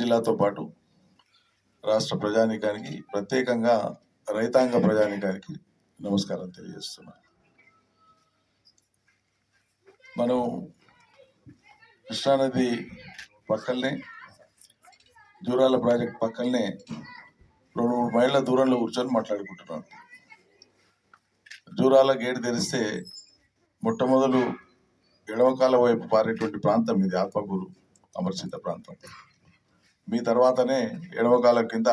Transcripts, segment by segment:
జిల్లాతో పాటు రాష్ట్ర ప్రజానీకానికి ప్రత్యేకంగా రైతాంగ ప్రజానీకానికి నమస్కారం తెలియజేస్తున్నాను మనం కృష్ణానది పక్కనే జూరాల ప్రాజెక్ట్ పక్కనే రెండు మూడు మైళ్ళ దూరంలో కూర్చొని మాట్లాడుకుంటున్నాం. జూరాల గేట్ తెరిస్తే మొట్టమొదలు ఎడవకాల వైపు పారేటువంటి ప్రాంతం ఇది ఆత్మకూరు అమర్చింత ప్రాంతం. మీ తర్వాతనే ఎడవకాలం కింద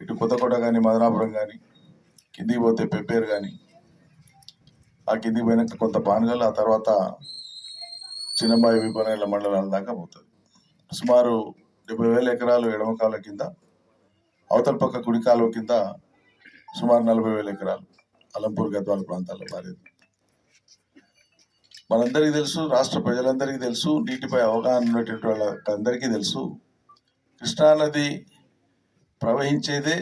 ఇటు కొత్తకోట కానీ మదనాపురం కానీ కిందికి పోతే పెప్పేరు కానీ ఆ కిందికి పోయినాక కొంత పానగల్ ఆ తర్వాత చిన్నబాయి విపణాల మండలాల దాకా పోతుంది. సుమారు డెబ్బై వేల ఎకరాలు ఎడమకాల కింద అవతల పక్క కుడి కాలువ కింద సుమారు నలభై వేల ఎకరాలు అలంపూర్ గద్వాల ప్రాంతాల్లో మారేది మనందరికీ తెలుసు రాష్ట్ర ప్రజలందరికీ తెలుసు నీటిపై అవగాహన ఉన్నటువంటి వాళ్ళందరికీ తెలుసు కృష్ణానది ప్రవహించేదే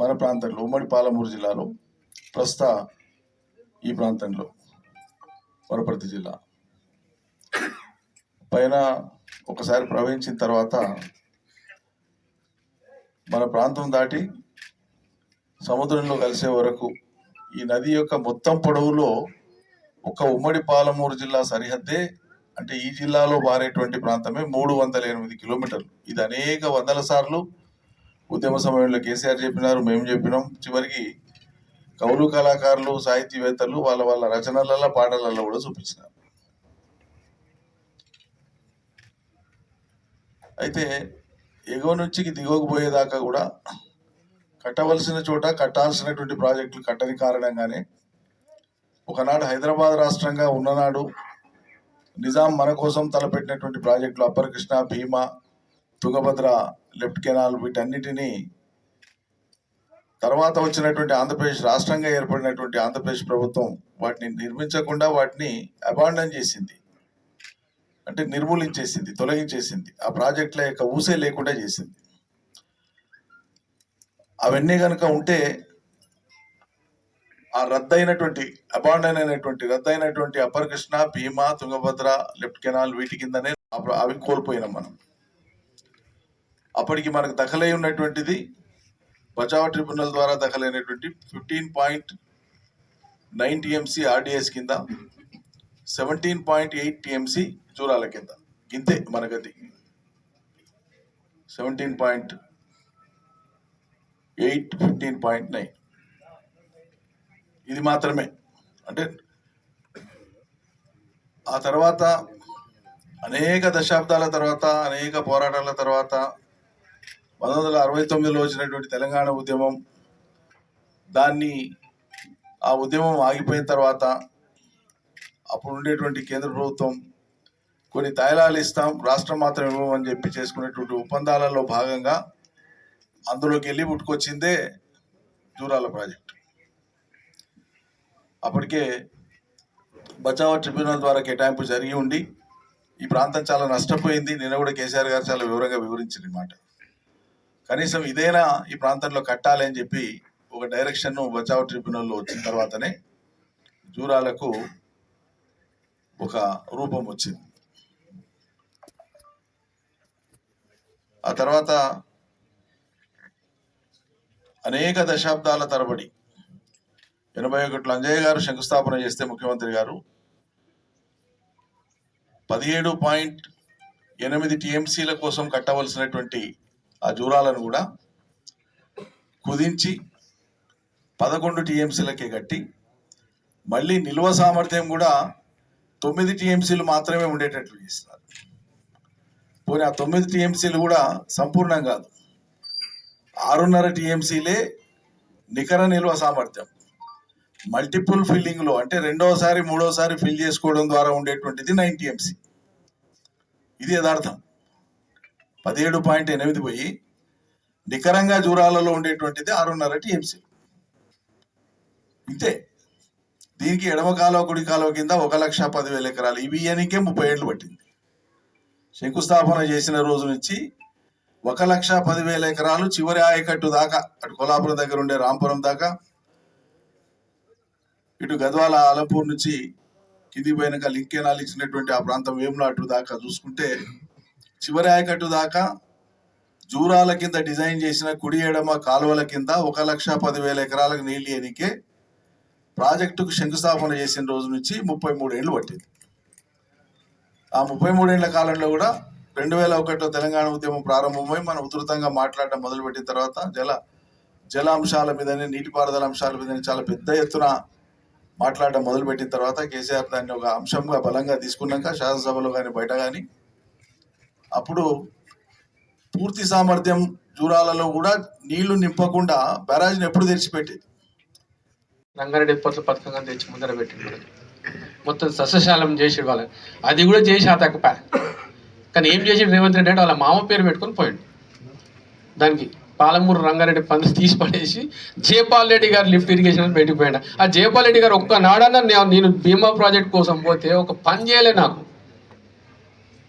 మన ప్రాంతంలో ఉమ్మడి పాలమూరు జిల్లాలో ప్రస్తుత ఈ ప్రాంతంలో వనపర్తి జిల్లా. పైన ఒకసారి ప్రవహించిన తర్వాత మన ప్రాంతం దాటి సముద్రంలో కలిసే వరకు ఈ నది యొక్క మొత్తం పొడవులో ఒక ఉమ్మడి పాలమూరు జిల్లా సరిహద్దే అంటే ఈ జిల్లాలో మారేటువంటి ప్రాంతమే మూడు వందల ఎనిమిది కిలోమీటర్లు. ఇది అనేక వందల సార్లు ఉద్యమ సమయంలో కేసీఆర్ చెప్పినారు మేము చెప్పినాం. చివరికి కవులు కళాకారులు సాహితీవేత్తలు వాళ్ళ వాళ్ళ రచనలలో పాటలలో కూడా చూపించినారు. అయితే ఎగువ నుంచి దిగువకు పోయేదాకా కూడా కట్టవలసిన చోట కట్టాల్సినటువంటి ప్రాజెక్టులు కట్టని కారణంగానే ఒకనాడు హైదరాబాద్ రాష్ట్రంగా ఉన్ననాడు నిజాం మన కోసం తలపెట్టినటువంటి ప్రాజెక్టులు upper Krishna Bhima Tungabhadra left canal వీటన్నిటినీ తర్వాత వచ్చినటువంటి ఆంధ్రప్రదేశ్ రాష్ట్రంగా ఏర్పడినటువంటి ఆంధ్రప్రదేశ్ ప్రభుత్వం వాటిని నిర్మించకుండా వాటిని అబాండన్ చేసింది. అంటే నిర్మూలించేసింది తొలగించేసింది. ఆ ప్రాజెక్టుల యొక్క ఊసే లేకుండా చేసింది. అవన్నీ కనుక ఉంటే ఆ రద్దయినటువంటి అబాండన్ అయినటువంటి రద్దయినటువంటి upper Krishna Bhima Tungabhadra left canal వీటి కిందనే అప్పుడు అవి కోల్పోయినాం మనం. అప్పటికి మనకు దఖలై ఉన్నటువంటిది బచావ్ ట్రిబ్యునల్ ద్వారా దఖలైనటువంటి fifteen point nine TMC RDS కింద seventeen point eight TMC Jurala కింద. ఇంతే మన గది. Seventeen point eight fifteen point nine. ఇది మాత్రమే. అంటే ఆ తర్వాత అనేక దశాబ్దాల తర్వాత అనేక పోరాటాల తర్వాత పంతొమ్మిది వందల అరవై తొమ్మిదిలో వచ్చినటువంటి తెలంగాణ ఉద్యమం దాన్ని ఆ ఉద్యమం ఆగిపోయిన తర్వాత అప్పుడు ఉండేటువంటి కేంద్ర ప్రభుత్వం కొన్ని తైలాలు ఇస్తాం రాష్ట్రం మాత్రం ఇవ్వమని చెప్పి చేసుకునేటువంటి ఒప్పందాలలో భాగంగా అందులోకి వెళ్ళి పుట్టుకొచ్చిందే జూరాల ప్రాజెక్ట్. అప్పటికే బచావో ట్రిబ్యునల్ ద్వారా కేటాయింపు జరిగి ఉండి ఈ ప్రాంతం చాలా నష్టపోయింది. నిన్న కూడా కేసీఆర్ గారు చాలా వివరంగా వివరించింది మాట. కనీసం ఇదేనా ఈ ప్రాంతంలో కట్టాలి అని చెప్పి ఒక డైరెక్షన్ బచావ్ ట్రిబ్యునల్లో వచ్చిన తర్వాతనే జూరాలకు ఒక రూపం వచ్చింది. ఆ తర్వాత అనేక దశాబ్దాల తరబడి ఎనభై ఒకటిలో అంజయ్య గారు శంకుస్థాపన చేస్తే ముఖ్యమంత్రి గారు. పదిహేడు పాయింట్ ఎనిమిది టీఎంసీల కోసం కట్టవలసినటువంటి ఆ జూరాలను కూడా కుదించి పదకొండు టీఎంసీలకే కట్టి మళ్ళీ నిల్వ సామర్థ్యం కూడా తొమ్మిది టీఎంసీలు మాత్రమే ఉండేటట్లు చేస్తున్నారు. పోనీ ఆ తొమ్మిది టీఎంసీలు కూడా సంపూర్ణం కాదు. ఆరున్నర టీఎంసీలే నికర నిల్వ సామర్థ్యం. మల్టిపుల్ ఫిల్లింగ్లో అంటే రెండోసారి మూడోసారి ఫిల్ చేసుకోవడం ద్వారా ఉండేటువంటిది నైన్ టీఎంసీ ఇది యథార్థం పదిహేడు పాయింట్ ఎనిమిది పోయి నికరంగా జూరాలలో ఉండేటువంటిది ఆరున్నర టీఎంసీ ఇంతే. దీనికి ఎడమ కాలువ కుడి కాలువ కింద ఒక లక్ష పదివేల ఎకరాలు. ఇవి ఇయనికే ముప్పై ఏళ్ళు పట్టింది. శంకుస్థాపన చేసిన రోజు నుంచి ఒక లక్ష పదివేల ఎకరాలు చివరి ఆయకట్టు దాకా అటు కొల్లాపురం దగ్గర ఉండే రాంపురం దాకా ఇటు గద్వాల ఆలపూర్ నుంచి కింది పోయినాక లింక్ కెనాల్ ఇచ్చినటువంటి ఆ ప్రాంతం వేములాటు దాకా చూసుకుంటే చివరి ఆయకట్టు దాకా జూరాల కింద డిజైన్ చేసిన కుడి ఎడమ కాలువల కింద ఒక లక్ష పదివేల ఎకరాలకు నీళ్ళు ఎనికే ప్రాజెక్టుకు శంకుస్థాపన చేసిన రోజు నుంచి ముప్పై మూడేళ్ళు పట్టింది. ఆ ముప్పై మూడేళ్ళ కాలంలో కూడా రెండు వేల ఒకటిలో తెలంగాణ ఉద్యమం ప్రారంభమై మనం ఉధృతంగా మాట్లాడటం మొదలుపెట్టిన తర్వాత జల జల అంశాల మీదనే నీటిపారుదల అంశాల మీదనే చాలా పెద్ద ఎత్తున మాట్లాడడం మొదలుపెట్టిన తర్వాత కేసీఆర్ దాన్ని ఒక అంశంగా బలంగా తీసుకున్నాక శాసనసభలో కానీ బయట కానీ అప్పుడు పూర్తి సామర్థ్యం జూరాలలో కూడా నీళ్ళు నింపకుండా బ్యారాజ్ని ఎప్పుడు తెరిచిపెట్టేది? రంగారెడ్డి పట్ల పథకంగా తెచ్చి ముందర పెట్టిండు. మొత్తం సస్యశాలం చేసి వాళ్ళని అది కూడా చేసి ఆ తక్కువ. కానీ ఏం చేసి రేవంత్ రెడ్డి అంటే వాళ్ళ మామ పేరు పెట్టుకొని పోయిండు. దానికి పాలమూరు రంగారెడ్డి పనులు తీసి పడేసి జయపాల్ రెడ్డి గారు లిఫ్ట్ ఇరిగేషన్ అని ఆ జయపాల్ రెడ్డి గారు ఒక్క నాడన నేను బీమా ప్రాజెక్ట్ కోసం పోతే ఒక పని చేయలే నాకు.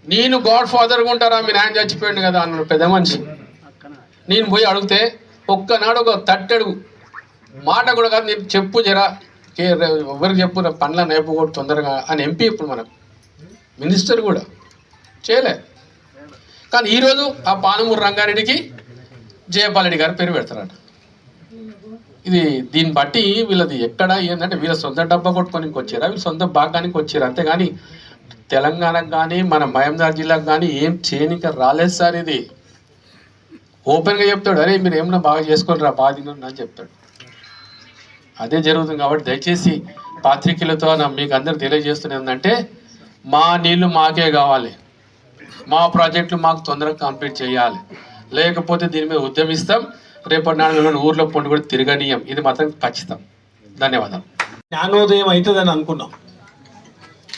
నేను గాడ్ ఫాదర్గా ఉంటారా మీ నాయన చచ్చిపోయిండు కదా అన్నాడు పెద్ద మనిషి. నేను పోయి అడిగితే ఒక్కనాడు ఒక తట్టడుగు. మాట కూడా కాదు నేను చెప్పు జరా కే- ఎవరికి చెప్పు నా పండ్ల తొందరగా అని ఎంపీ ఇప్పుడు మనకు. మినిస్టర్ కూడా. చేయలే. కానీ ఈరోజు ఆ పాలమూరు రంగారెడ్డికి జయపాలరెడ్డి గారు పేరు పెడతారట. ఇది దీన్ని బట్టి వీళ్ళది ఎక్కడ ఏంటంటే వీళ్ళ సొంత డబ్బా కొట్టుకొని వచ్చారా వీళ్ళ సొంత భాగానికి వచ్చారు? అంతేగాని తెలంగాణకు కానీ మన మహందార్ జిల్లాకు కానీ ఏం చేయనిక రాలేదు సార్ ఇది. ఓపెన్గా చెప్తాడు అరే మీరు ఏమన్నా బాగా చేసుకొని రా బాగా తినండి అని చెప్తాడు. అదే జరుగుతుంది కాబట్టి దయచేసి పాత్రికలతో మీకు అందరు తెలియజేస్తున్నది ఏంటంటే మా నీళ్ళు మాకే కావాలి. మా ప్రాజెక్టులు మాకు తొందరగా కంప్లీట్ చేయాలి. లేకపోతే దీని మీద ఉద్యమిస్తాం రేపటి నాడు ఊర్లో పండు కూడా తిరగనీయం. ఇది మాత్రం ఖచ్చితం. ధన్యవాదాలు. జ్ఞానోదయం అవుతుందని అనుకున్నాం.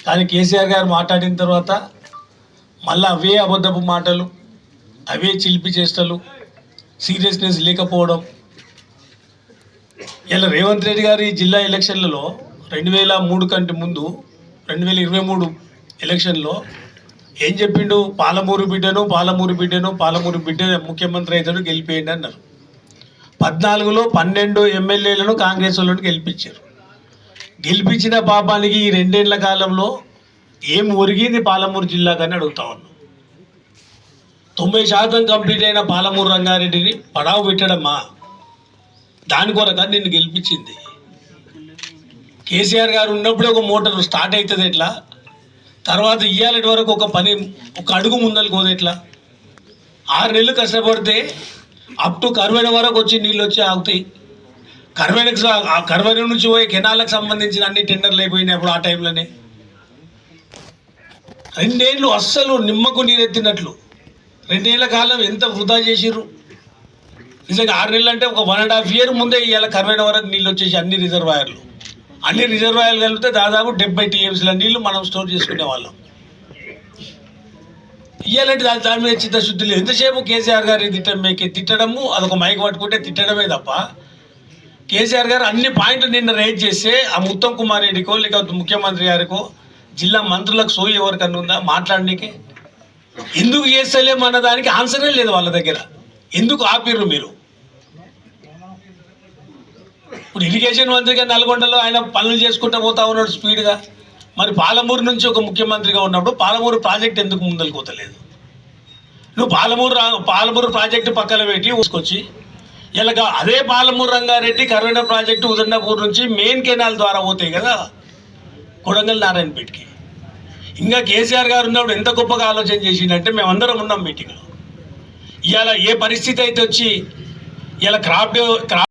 కానీ కేసీఆర్ గారు మాట్లాడిన తర్వాత మళ్ళీ అవే అబద్ధపు మాటలు అవే చిలిపి చేష్టలు సీరియస్నెస్ లేకపోవడం. ఇలా రేవంత్ రెడ్డి గారి జిల్లా ఎలక్షన్లలో రెండు వేల మూడు కంటే ముందు రెండు వేల ఇరవై మూడు ఎలక్షన్లో ఏం చెప్పిండు? పాలమూరు బిడ్డను పాలమూరు బిడ్డను పాలమూరు బిడ్డ ముఖ్యమంత్రి అవుతాడు గెలిపేయండి అన్నారు. పద్నాలుగులో పన్నెండు ఎమ్మెల్యేలను కాంగ్రెస్ వాళ్ళని గెలిపించారు. గెలిపించిన పాపానికి ఈ రెండేళ్ళ కాలంలో ఏం ఒరిగింది పాలమూరు జిల్లా కానీ అడుగుతా ఉన్నాం. తొంభై శాతం కంప్లీట్ అయిన పాలమూరు రంగారెడ్డిని పడావు పెట్టడమా? దాని కొరక నిన్ను గెలిపించింది. కేసీఆర్ గారు ఉన్నప్పుడే ఒక మోటార్ స్టార్ట్ అవుతుంది ఎట్లా? తర్వాత ఇయ్యాలటి వరకు ఒక పని ఒక అడుగు ముందలు పోదు ఎట్లా? ఆరు నెలలు కష్టపడితే అప్ టు కరువైన వరకు వచ్చి నీళ్ళు వచ్చి ఆగుతాయి. కరువైనకు ఆ కరువైన నుంచి పోయే కెనాలకు సంబంధించిన అన్ని టెండర్లు అయిపోయినాయి అప్పుడు ఆ టైంలోనే. రెండేళ్ళు అస్సలు నిమ్మకు నీరెత్తినట్లు. రెండేళ్ళ కాలం ఎంత వృధా చేసిర్రు. నిజంగా ఆరు నెలలు అంటే ఒక వన్ అండ్ హాఫ్ ఇయర్ ముందే ఇవాళ కరువైన వరకు నీళ్ళు వచ్చేసి అన్ని రిజర్వాయర్లు అన్ని రిజర్వాయర్లు కలిపితే దాదాపు డెబ్బై టీఎంసీల నీళ్ళు మనం స్టోర్ చేసుకునే వాళ్ళం. ఇయ్యాలంటే దాని దాని మీద చిత్తశుద్ధి లేదు. ఎంతసేపు కేసీఆర్ గారి తిట్టడం మీకు? తిట్టడము అదొక మైక్ పట్టుకుంటే తిట్టడమే తప్ప కేసీఆర్ గారు అన్ని పాయింట్లు నిన్న రేజ్ చేస్తే ఆ ఉత్తమ్ కుమార్ రెడ్డికో లేకపోతే ముఖ్యమంత్రి గారికో జిల్లా మంత్రులకు సోయి ఎవరికన్నా ఉందా మాట్లాడడానికి ఎందుకు చేస్తలేము అన్న దానికి ఆన్సరే లేదు వాళ్ళ దగ్గర. ఎందుకు ఆపిర్రు మీరు? ఇప్పుడు ఇరిగేషన్ మంత్రిగా నల్గొండలో ఆయన పనులు చేసుకుంటూ పోతా ఉన్నాడు స్పీడ్గా మరి పాలమూరు నుంచి ఒక ముఖ్యమంత్రిగా ఉన్నప్పుడు పాలమూరు ప్రాజెక్ట్ ఎందుకు ముందరికి పోతలేదు? నువ్వు పాలమూరు రా- పాలమూరు ప్రాజెక్టు పక్కన పెట్టి ఊసుకొచ్చి ఇలాగ అదే పాలమూరు రంగారెడ్డి కరోనా ప్రాజెక్టు ఉదండపూర్ నుంచి మెయిన్ కెనాల్ ద్వారా పోతాయి కదా కొడంగల్ నారాయణపేటకి ఇంకా కేసీఆర్ గారు ఉన్నప్పుడు ఎంత గొప్పగా ఆలోచన చేసిందంటే మేమందరం ఉన్నాం మీటింగ్లో ఇవాళ ఏ పరిస్థితి అయితే వచ్చి ఇలా క్రాప్ క్రాప్